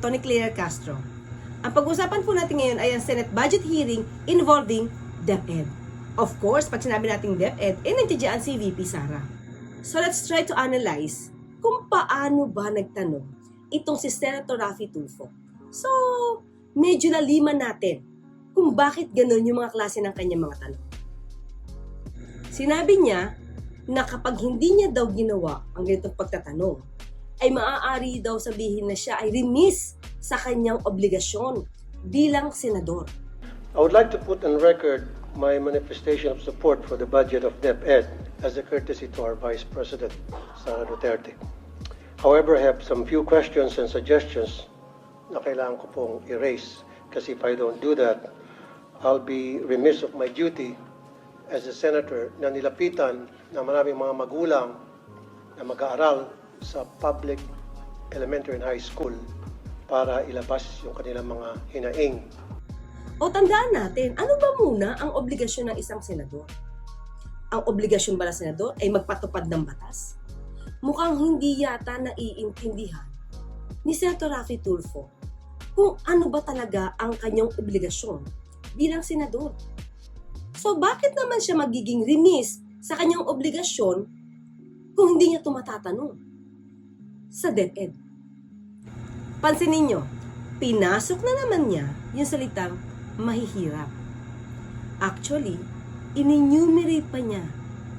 With Tony Claire Castro. Ang pag-usapan po natin ngayon ay ang Senate budget hearing involving DepEd. Of course, pag sinabi nating DepEd, eh nandiyan si VP Sara. So let's try to analyze kung paano ba nagtanong itong si Senator Raffy Tulfo. So, medyo naliman natin kung bakit ganun yung mga klase ng kanyang mga tanong. Sinabi niya na kapag hindi niya daw ginawa ang ganitong pagtatanong, ay maaari daw sabihin na siya ay remiss sa kanyang obligasyon bilang senador. I would like to put on record my manifestation of support for the budget of DepEd as a courtesy to our Vice President, Sara Duterte. However, I have some few questions and suggestions na kailangan ko pong erase kasi if I don't do that, I'll be remiss of my duty as a senator na nilapitan na maraming mga magulang na mag-aaral sa public elementary and high school para ilabas yung kanilang mga hinaing O tandaan natin, ano ba muna ang obligasyon ng isang senador? Ang obligasyon ba ng senador ay magpatupad ng batas? Mukhang hindi yata naiintindihan ni Senator Raffy Tulfo kung ano ba talaga ang kanyang obligasyon bilang senador. So bakit naman siya magiging remiss sa kanyang obligasyon kung hindi niya tumatatanong sa DepEd? Pansinin nyo, pinasok na naman niya yung salitang mahihirap. Actually, inenumerate pa niya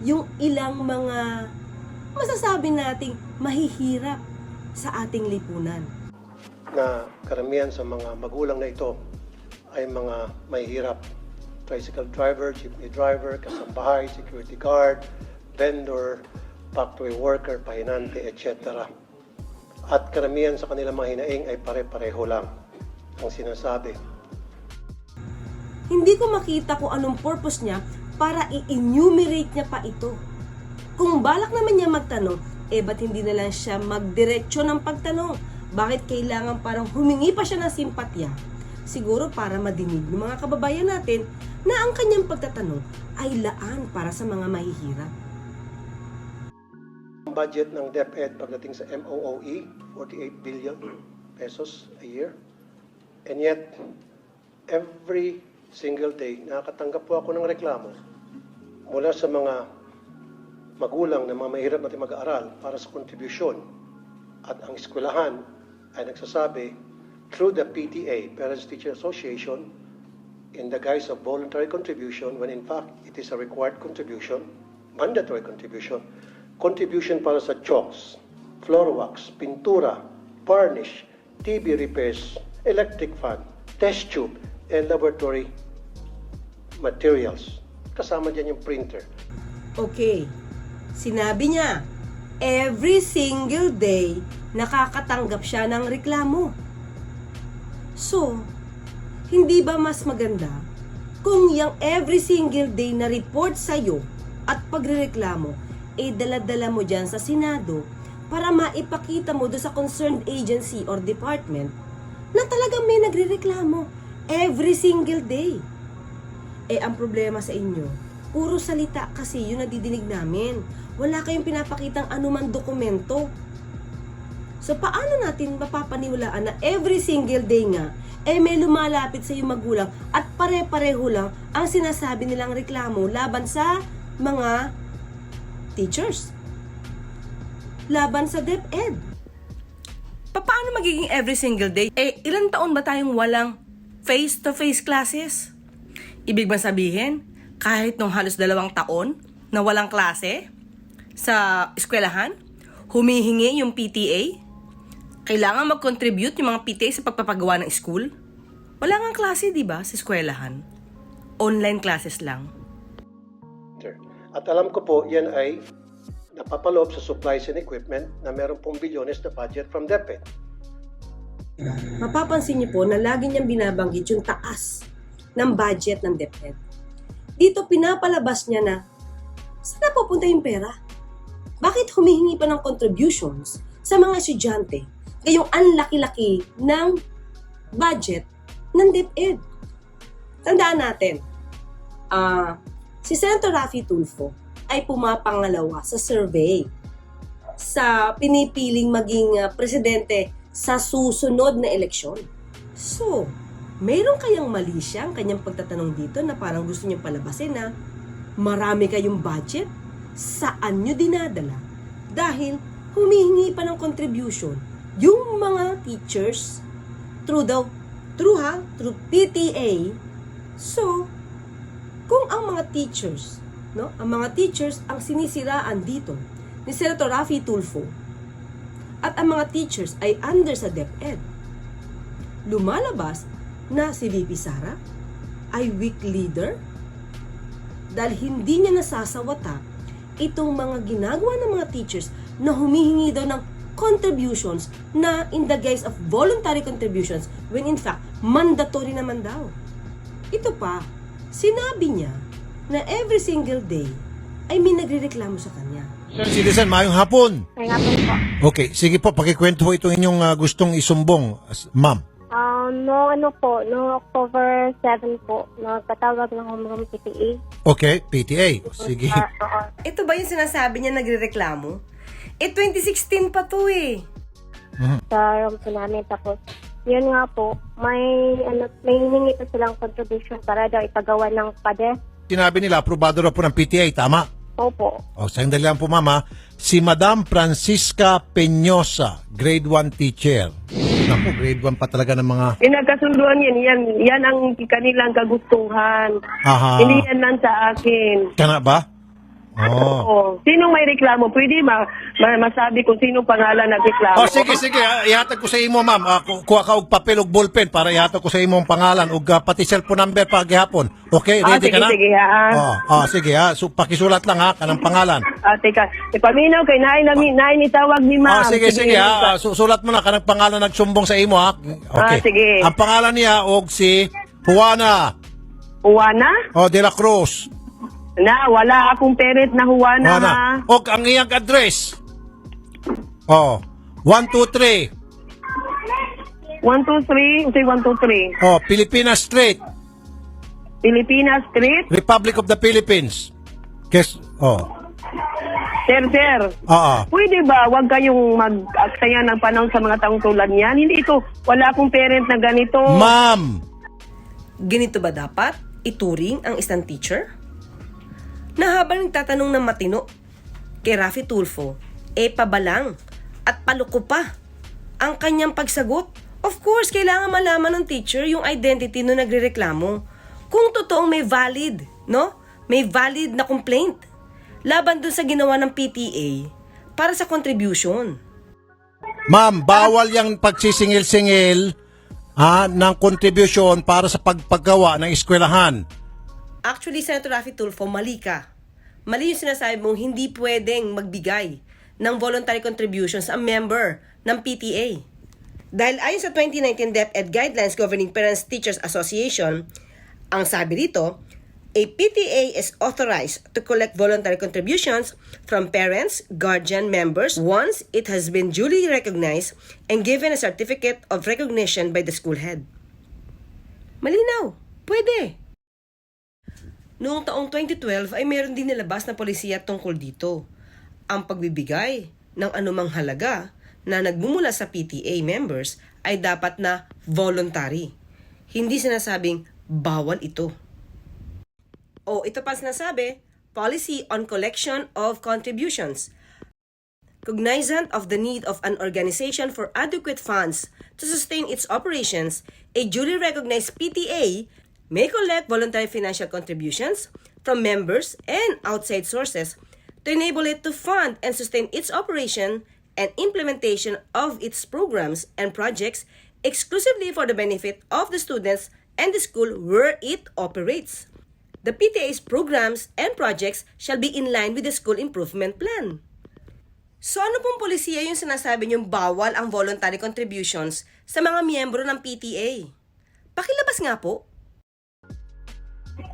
yung ilang mga masasabi nating mahihirap sa ating lipunan. na karamihan sa mga magulang na ito ay mga mahihirap. Tricycle driver, jeepney driver, kasambahay, security guard, vendor, factory worker, pahinante, etc. At karamihan sa kanilang mga hinaing ay pare-pareho lang ang sinasabi. Hindi ko makita kung anong purpose niya para i-enumerate niya pa ito. Kung balak naman niya magtanong, eh ba't hindi na lang siya magdiretsyo ng pagtanong? Bakit kailangan parang humingi pa siya ng simpatya? Siguro para madinig ng mga kababayan natin na ang kanyang pagtatanong ay laan para sa mga mahihirap. Budget ng DepEd pagdating sa MOOE, 48 billion pesos a year. And yet, every single day, nakakatanggap po ako ng reklamo mula sa mga magulang na mga mahirap natin mag-aaral para sa kontribusyon. At ang eskwelahan ay nagsasabi through the PTA, Parents Teacher Association, in the guise of voluntary contribution when in fact it is a required contribution, mandatory contribution, contribution para sa chalks, floor wax, pintura, varnish, TV repairs, electric fan, test tube, and laboratory materials. Kasama dyan yung printer. Okay, sinabi niya, every single day, nakakatanggap siya ng reklamo. So, hindi ba mas maganda kung yung every single day na report sa'yo at pagrereklamo, eh dala-dala mo dyan sa Senado para maipakita mo do sa concerned agency or department na talagang may nagrereklamo every single day. Eh, ang problema sa inyo, puro salita kasi yung nadidinig namin. Wala kayong pinapakitang anuman dokumento. So, paano natin mapapaniwalaan na every single day nga, eh may lumalapit sa iyong magulang at pare-pareho lang ang sinasabi nilang reklamo laban sa mga teachers. Laban sa DepEd. Paano magiging every single day? Eh, ilang taon ba tayong walang face-to-face classes? Ibig ba sabihin, kahit nung halos dalawang taon na walang klase sa eskwelahan, humihingi yung PTA? Kailangan mag-contribute yung mga PTA sa pagpapagawa ng school? Wala nga klase, di ba, sa eskwelahan? Online classes lang. At alam ko po, yan ay napapaloob sa supplies and equipment na meron pong bilyones na budget from DepEd. Mapapansin niyo po na lagi niyang binabanggit yung taas ng budget ng DepEd. Dito pinapalabas niya na saan pupunta yung pera? Bakit humihingi pa ng contributions sa mga estudyante ngayong ang laki-laki ng budget ng DepEd? Tandaan natin, ah si Senator Raffy Tulfo ay pumapangalawa sa survey sa pinipiling maging ah, presidente sa susunod na eleksyon. So, mayroon kayang mali siya ang kanyang pagtatanong dito na parang gusto niyang palabasin na marami kayong budget, saan nyo dinadala? Dahil humihingi pa ng contribution yung mga teachers through the through ha, through PTA. So, kung ang mga teachers, no, ang mga teachers ang sinisiraan dito ni Senator Rafi Tulfo at ang mga teachers ay under sa DepEd, lumalabas na si VP Sara ay weak leader dahil hindi niya nasasawata itong mga ginagawa ng mga teachers na humihingi daw ng contributions na in the guise of voluntary contributions when in fact mandatory naman daw. Ito pa, sinabi niya na every single day ay may nagrereklamo sa kanya. Sir Citizen, mayong hapon. Kaya nga po. Okay, sige po, pakikwento po itong inyong ah, gustong isumbong, ma'am. Um, no, ano po, no October 7 po, nagpatawag ng homeroom PTA. Okay, PTA. Sige. Ah. Ito ba yung sinasabi niya nagrereklamo? Eh, 2016 pa to eh. sa room po namin. Tapos, yun nga po, may, ano, may hiningi pa silang contribution para daw ipagawa ng PADE. Sinabi nila, aprobado na po ng PTA, tama? Opo. O, sandali lang po, mama. Si Madam Francisca Peñosa, grade 1 teacher. Naku, grade 1 pa talaga ng mga... Pinagkasunduan yan, yan, yan ang kanilang kagustuhan. Aha. Hindi yan lang sa akin. Kana ba? Oh. Oo. Sinong may reklamo? Pwede ma, ma- masabi kung sinong pangalan nagreklamo. Oh, sige, sige. ah, Ihatag ko sa imo, ma'am. Ah, ku- kuha ka og papel og ballpen para ihatag ko sa imo ang pangalan ug ah, pati cellphone number pa gihapon. Okay, Ah, ready sige, ka na? sige, ha. Oh, oh, sige ha. So, pakisulat lang ha kanang pangalan. Ah, teka, ipaminaw kay Nay, na, Nay ni tawag ni Ah, Ma'am. sige, sige, ha. Ah, ha. su- sulat mo na kanang pangalan nagsumbong sa imo ha. Okay. Ah, sige. Ang pangalan niya og si Juana Juana? o De La Cruz. Na, wala akong parent na Juana, ha. Juana. Og ang iyang address. Oh, 123. 123, say 123. Oh, Pilipinas Street, Pilipinas Street. Republic of the Philippines. Kes, oh. Sir, sir. Oo. Pwede ba wag kayong mag-aksaya ng panahon sa mga taong tulad niyan? Hindi ito, wala akong parent na ganito. Ma'am. Ganito ba dapat ituring ang isang teacher? Na habang nagtatanong ng matino kay Rafi Tulfo, e pabalang at paluko pa ang kanyang pagsagot. Of course, kailangan malaman ng teacher yung identity no nagrereklamo. Kung totoong may valid, no? May valid na complaint laban dun sa ginawa ng PTA para sa contribution. Ma'am, bawal yung pagsisingil-singil ah, ng contribution para sa pagpagawa ng eskwelahan. Actually, Senator Rafi Tulfo, mali ka. Mali yung sinasabi mong hindi pwedeng magbigay ng voluntary contributions ang member ng PTA. Dahil ayon sa 2019 DepEd Guidelines Governing Parents Teachers Association, ang sabi dito, a PTA is authorized to collect voluntary contributions from parents, guardian members once it has been duly recognized and given a certificate of recognition by the school head. Malinaw, pwede. Noong taong 2012 ay meron din nilabas na polisiya tungkol dito. Ang pagbibigay ng anumang halaga na nagmumula sa PTA members ay dapat na voluntary. Hindi sinasabing bawal ito. O ito pa sinasabi, Policy on Collection of Contributions. Cognizant of the need of an organization for adequate funds to sustain its operations, a duly recognized PTA may collect voluntary financial contributions from members and outside sources to enable it to fund and sustain its operation and implementation of its programs and projects exclusively for the benefit of the students and the school where it operates. The PTA's programs and projects shall be in line with the school improvement plan. So ano pong polisiya yung sinasabi niyong bawal ang voluntary contributions sa mga miyembro ng PTA? Pakilabas nga po.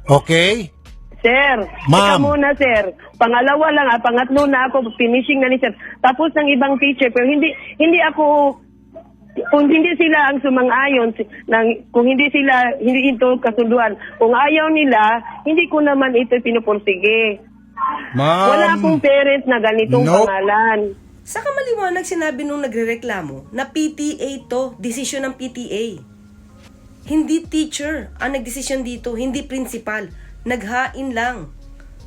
Okay? Sir, Ma'am. ikaw muna, sir. Pangalawa lang, ah, pangatlo na ako, finishing na ni sir. Tapos ng ibang teacher, pero hindi hindi ako kung hindi sila ang sumang-ayon si- ng kung hindi sila hindi ito kasunduan kung ayaw nila hindi ko naman ito pinupursige Ma'am. wala akong parents na ganitong nope. pangalan Saka maliwanag sinabi nung nagrereklamo na PTA to, desisyon ng PTA. Hindi teacher ang nagdesisyon dito, hindi principal. Naghain lang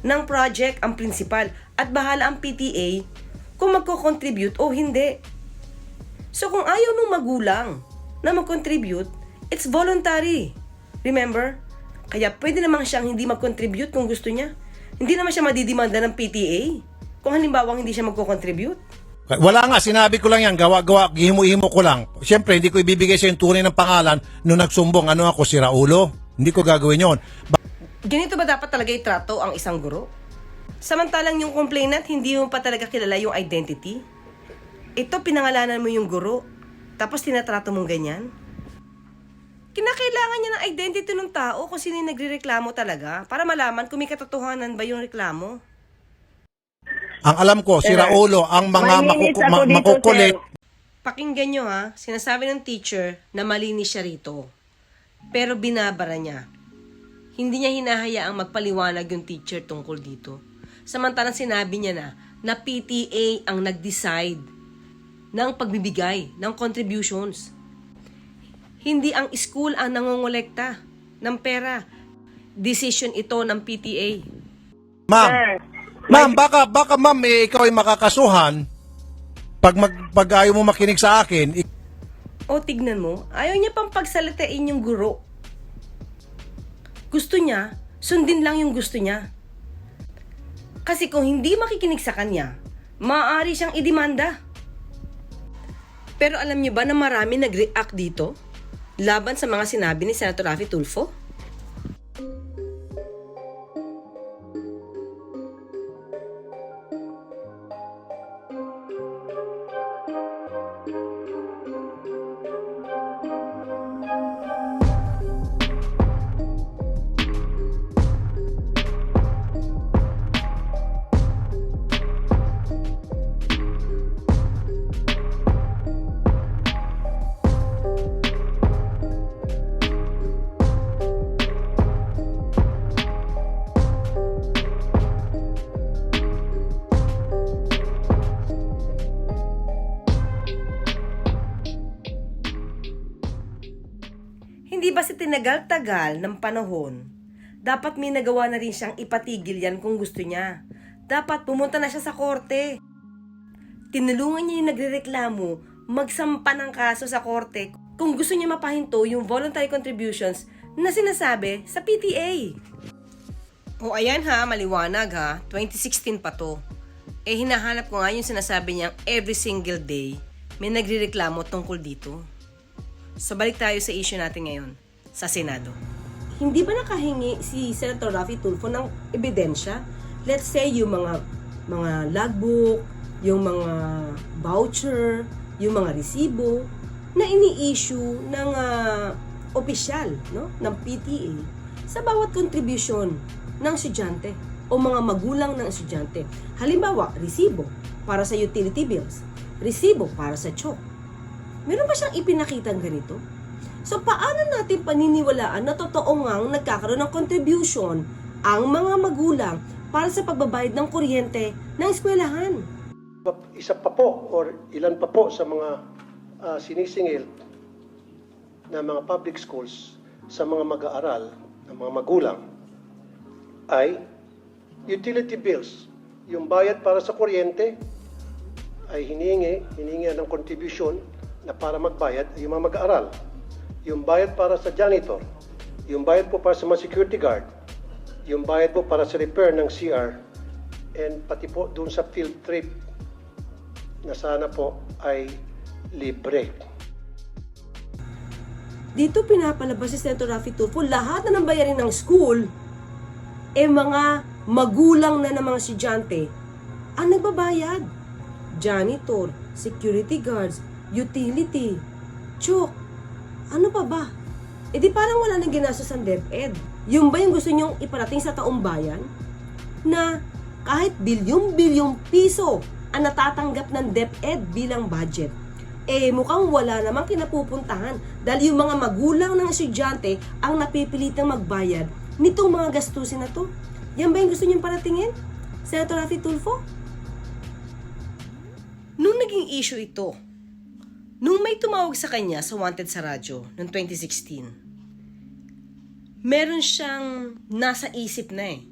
ng project ang principal at bahala ang PTA kung magko-contribute o hindi. So kung ayaw nung magulang na mag-contribute, it's voluntary. Remember? Kaya pwede naman siyang hindi mag-contribute kung gusto niya. Hindi naman siya madidimanda ng PTA kung halimbawa hindi siya magko-contribute. Wala nga, sinabi ko lang yan, gawa-gawa, himo-himo ko lang. Siyempre, hindi ko ibibigay sa yung tunay ng pangalan nung nagsumbong, ano ako, si Raulo. Hindi ko gagawin yon. Ganito ba dapat talaga itrato ang isang guro? Samantalang yung complainant, hindi mo pa talaga kilala yung identity. Ito, pinangalanan mo yung guro, tapos tinatrato mong ganyan. Kinakailangan niya ng identity ng tao kung sino yung nagrereklamo talaga para malaman kung may katotohanan ba yung reklamo. Ang alam ko, si Sir, Raulo, ang mga may makuku- ako ma- dito, makukulit, sir. Pakinggan nyo ha, sinasabi ng teacher na malinis siya rito. Pero binabara niya. Hindi niya hinahayaang magpaliwanag yung teacher tungkol dito. Samantalang sinabi niya na na PTA ang nag-decide ng pagbibigay ng contributions. Hindi ang school ang nangongolekta ng pera. Decision ito ng PTA. ma'am, Sir, ma'am, baka, baka ma'am, eh, ikaw ay makakasuhan pag, mag, pag ayaw mo makinig sa akin, ik- O tignan mo, ayaw niya pang pagsalitain yung guro. Gusto niya, sundin lang yung gusto niya. Kasi kung hindi makikinig sa kanya, maaari siyang idemanda. Pero alam niyo ba na marami nag-react dito? Laban sa mga sinabi ni Senator Rafi Tulfo? Hindi ba si tinagal-tagal ng panahon, dapat may nagawa na rin siyang ipatigil yan kung gusto niya. Dapat pumunta na siya sa korte. Tinulungan niya yung nagrereklamo magsampa ng kaso sa korte kung gusto niya mapahinto yung voluntary contributions na sinasabi sa PTA. O ayan ha, maliwanag ha, 2016 pa to. Eh hinahanap ko nga yung sinasabi niyang every single day may nagrereklamo tungkol dito. So balik tayo sa issue natin ngayon, sa Senado. Hindi ba nakahingi si Senator Rafi Tulfo ng ebidensya? Let's say yung mga mga logbook, yung mga voucher, yung mga resibo na ini-issue ng ah, opisyal no, ng PTA sa bawat contribution ng estudyante o mga magulang ng estudyante. Halimbawa, resibo para sa utility bills, resibo para sa chok, Meron ba siyang ipinakitang ganito? So, paano natin paniniwalaan na totoo ngang nagkakaroon ng contribution ang mga magulang para sa pagbabayad ng kuryente ng eskwelahan? Isa pa po or ilan pa po sa mga ah, sinisingil na mga public schools sa mga mag-aaral ng mga magulang ay utility bills. Yung bayad para sa kuryente ay hiningi, hiningi ng contribution na para magbayad ay yung mga mag-aaral. Yung bayad para sa janitor, yung bayad po para sa mga security guard, yung bayad po para sa repair ng CR, and pati po doon sa field trip na sana po ay libre. Dito pinapalabas si Senator Rafi Tulfo, lahat na ng bayarin ng school, eh mga magulang na ng mga estudyante ang nagbabayad. Janitor, security guards, utility, chok, ano pa ba? E di parang wala nang ginastos ang DepEd. Yung ba yung gusto nyong iparating sa taong bayan? Na kahit bilyong-bilyong piso ang natatanggap ng DepEd bilang budget, eh mukhang wala namang kinapupuntahan dahil yung mga magulang ng estudyante ang napipilitang magbayad nitong mga gastusin na to. Yan ba yung gusto niyong paratingin? Senator Rafi Tulfo? Nung naging issue ito, nung may tumawag sa kanya sa Wanted sa radyo noong 2016, meron siyang nasa isip na eh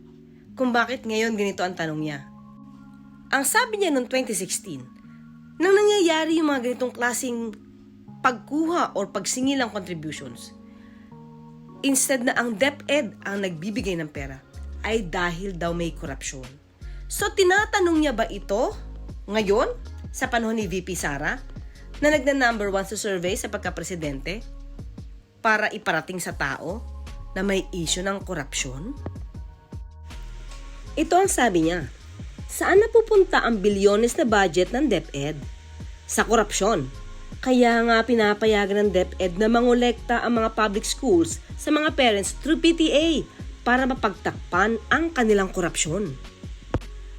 kung bakit ngayon ganito ang tanong niya. Ang sabi niya noong 2016, nang nangyayari yung mga ganitong klaseng pagkuha or pagsingil ng contributions, instead na ang DepEd ang nagbibigay ng pera, ay dahil daw may korupsyon. So, tinatanong niya ba ito ngayon, sa panahon ni VP Sara, na nagna number one sa survey sa pagka-presidente, para iparating sa tao na may issue ng korupsyon? Ito ang sabi niya. Saan napupunta ang bilyones na budget ng DepEd? Sa korupsyon. Kaya nga pinapayagan ng DepEd na mangolekta ang mga public schools sa mga parents through PTA para mapagtakpan ang kanilang korupsyon.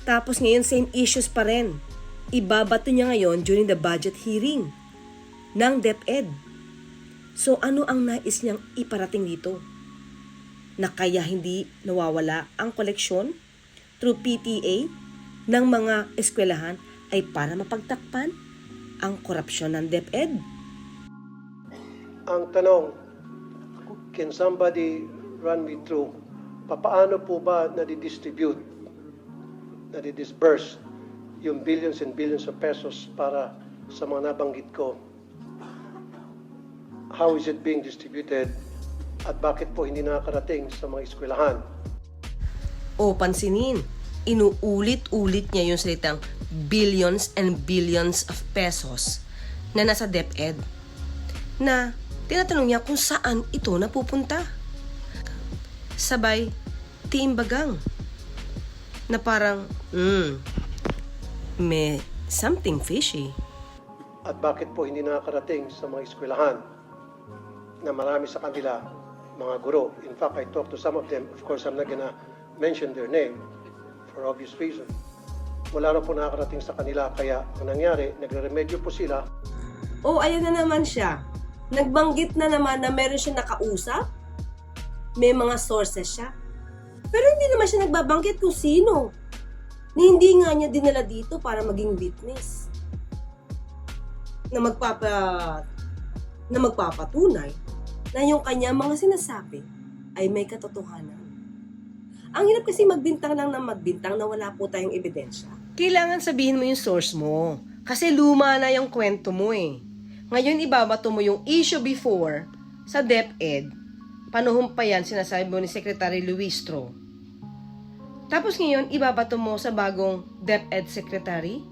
Tapos ngayon same issues pa rin. Ibabato niya ngayon during the budget hearing ng DepEd. So ano ang nais niyang iparating dito? Na kaya hindi nawawala ang koleksyon through PTA ng mga eskwelahan ay para mapagtakpan ang korupsyon ng DepEd. Ang tanong, can somebody run me through, papaano po ba nadidistribute, nadidisburse yung billions and billions of pesos para sa mga nabanggit ko? How is it being distributed? At bakit po hindi nakakarating sa mga eskwelahan? O pansinin, inuulit-ulit niya yung salitang billions and billions of pesos na nasa DepEd na tinatanong niya kung saan ito napupunta. Sabay, tiimbagang na parang, hmm, may something fishy. At bakit po hindi nakakarating sa mga eskwelahan na marami sa kanila mga guro. In fact, I talked to some of them. Of course, I'm not gonna mention their name for obvious reason. Wala na po nakakarating sa kanila. Kaya ang nangyari, nagre-remedyo po sila O ayan na naman siya. Nagbanggit na naman na meron siya nakausap. May mga sources siya. Pero hindi naman siya nagbabanggit kung sino. Na hindi nga niya dinala dito para maging witness. Na magpapa na magpapatunay na yung kanya mga sinasabi ay may katotohanan. Ang hirap kasi magbintang lang ng magbintang na wala po tayong ebidensya. Kailangan sabihin mo yung source mo. Kasi luma na yung kwento mo eh. Ngayon ibabato mo yung issue before sa DepEd. Panuhong pa yan sinasabi mo ni Secretary Luistro. Tapos ngayon ibabato mo sa bagong DepEd Secretary.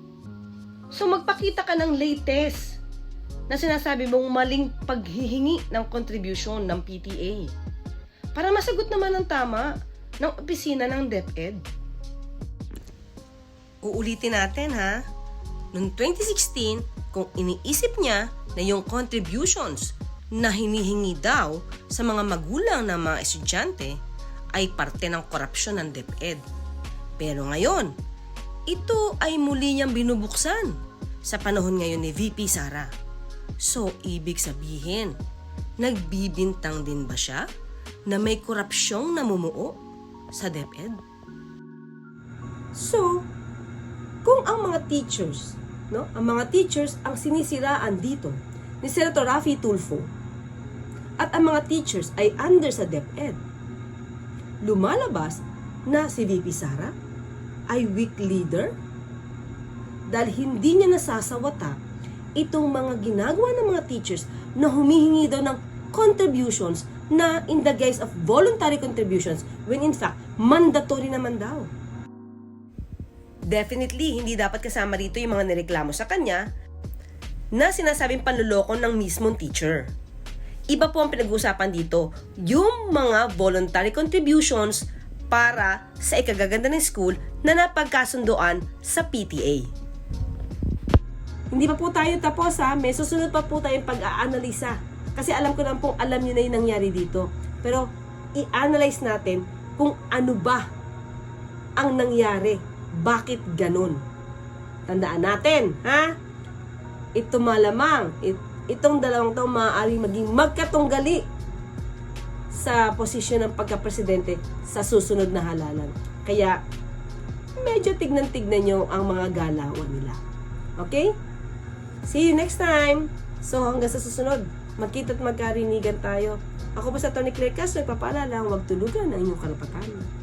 So magpakita ka ng latest na sinasabi mong maling paghihingi ng contribution ng PTA. Para masagot naman ng tama ng opisina ng DepEd. Uulitin natin ha. Noong 2016, kung iniisip niya na yung contributions na hinihingi daw sa mga magulang ng mga estudyante ay parte ng korupsyon ng DepEd. Pero ngayon, ito ay muli niyang binubuksan sa panahon ngayon ni VP Sara. So, ibig sabihin, nagbibintang din ba siya na may korupsyong namumuo sa DepEd? So, kung ang mga teachers, no, ang mga teachers ang sinisiraan dito ni Senator Rafi Tulfo at ang mga teachers ay under sa DepEd, lumalabas na si VP Sara ay weak leader dahil hindi niya nasasawata itong mga ginagawa ng mga teachers na humihingi daw ng contributions na in the guise of voluntary contributions when in fact mandatory naman daw. Definitely, hindi dapat kasama rito yung mga nireklamo sa kanya na sinasabing panluloko ng mismong teacher. Iba po ang pinag-uusapan dito, yung mga voluntary contributions para sa ikagaganda ng school na napagkasundoan sa PTA. Hindi pa po tayo tapos ha, may susunod pa po tayong pag-aanalisa. Kasi alam ko lang pong alam nyo na yung nangyari dito. Pero i-analyze natin kung ano ba ang nangyari. Bakit ganun? Tandaan natin, ha? Ito malamang, it, itong dalawang taong maaaring maging magkatunggali sa posisyon ng pagka-presidente sa susunod na halalan. Kaya, medyo tignan-tignan nyo ang mga galawan nila. Okay? See you next time! So hanggang sa susunod, magkita at magkarinigan tayo. Ako po sa Tony Claire Castro, nagpapaalala, huwag tulugan ang inyong karapatan.